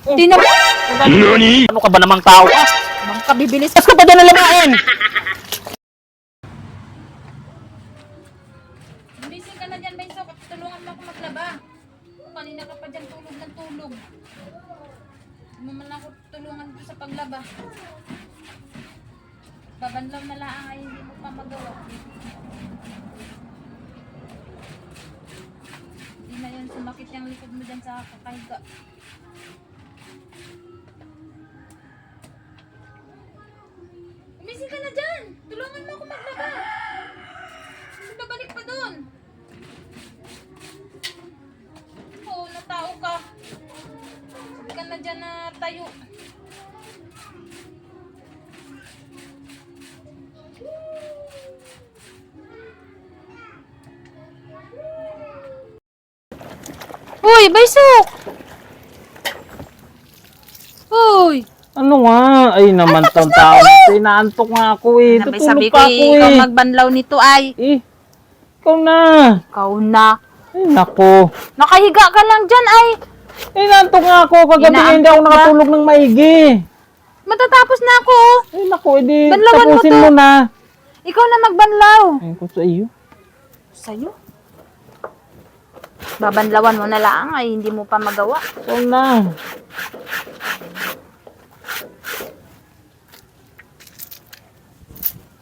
Di na mo. Ano ka ba namang tao ka? Bangka bibilis. Kas ka pa dyan nalamain? Bisin ka na dyan, Benso. Tulungan mo ako maglaba. Kanina ka pa dyan tulog ng tulog. Hindi mo ako tulungan dito sa paglaba. Babanlaw na lang ay hindi mo pa magawa. Hindi na yan sumakit yung likod mo dyan sa kakahiga. Umising ka na dyan! Tulungan mo ako maglaba! Kasi babalik pa doon. Oo, natao ka. Sabi ka na dyan na tayo. Uy, baysok! Uy! Ano nga? Ay naman tong tao. Inaantok nga ako eh. Sabi, Tutulog sabi ko pa ako ikaw eh. magbanlaw nito ay. Eh, ikaw na. Ikaw na. Ay, nako. Nakahiga ka lang dyan ay. Eh, naantok nga ako. Kagabi Inaantok hindi ako ka? nakatulog ng maigi. Matatapos na ako. oh. Ay, nako. Edi, Banlawan mo tapusin to. mo, na. Ikaw na magbanlaw. Ay, ko sa iyo. Sa'yo? Babanlawan mo na lang ay hindi mo pa magawa. Ikaw na.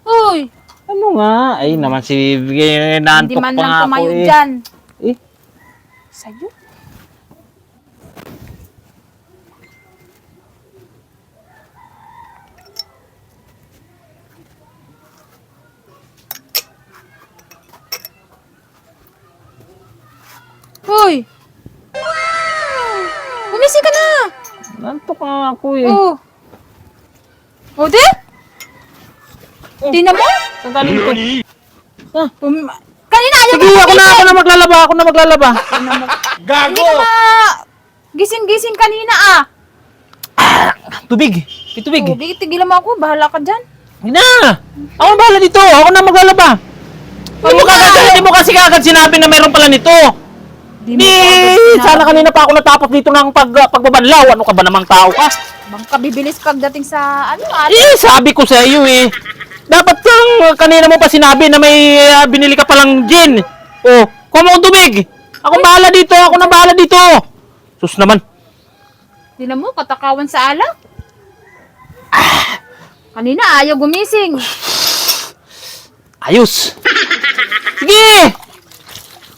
Uy! Ano nga? Ay, naman si eh, Hindi naantok man pa lang nga tumayo eh. dyan. Eh, Sa'yo? Uy! Gumising ka na! naantok nga ako eh. Oh. O, di? Di na mo? Saan galing to? Ah, Um, kanina ayaw sige, ako na, ako na maglalaba. Ako na maglalaba. Na gising-gising kanina ah. Tubig. May tubig. Oh, di tigilan mo ako, bahala ka dyan. Hindi na! Ako ang bahala dito! Ako na maglalaba! Hindi mo kagad, hindi mo kasi kagad sinabi na meron pala nito! Di mo sana kanina pa ako natapos dito ng pag, pagbabanlaw. Ano ka ba namang tao ka? Bangka bibilis pagdating sa ano ah. Eh, sabi ko sa iyo eh. Dapat kang kanina mo pa sinabi na may ah, binili ka palang gin. Oh, kuha mo akong tubig. Ako bahala dito, ako na bahala dito. Sus naman. Na mo, katakawan sa alak. Kanina ayaw gumising. Ayos. Sige!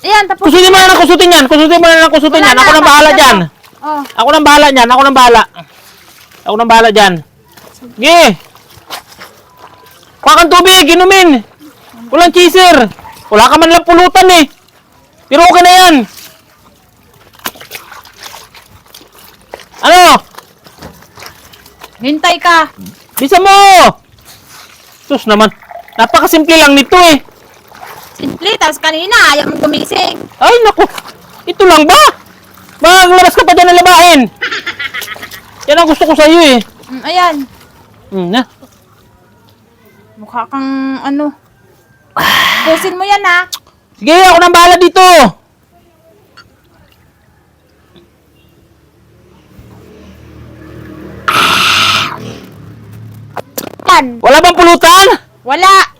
Ayan, tapos. Kusutin mo na ng kusutin yan. Kusutin mo na ng kusutin Wala yan. na, Ako nang bahala na dyan. Oh, Ako nang bahala dyan. Ako nang bahala. Ako nang bahala dyan. Sige! Kuha kang tubig, inumin. Walang chaser. Wala ka man lang pulutan eh. Pero okay na yan. Ano? hintay ka. Bisa mo! Sus naman. Napakasimple lang nito eh. Simple, tapos kanina ayaw mo gumising. Ay, naku. Ito lang ba? Maglabas ka pa dyan ng labahin. Yan ang gusto ko sa iyo eh. Mm, ayan, Hmm, na. Mukha kang ano. Pusin mo yan ah. Sige, ako nang bahala dito. Yan. Wala bang pulutan? Wala.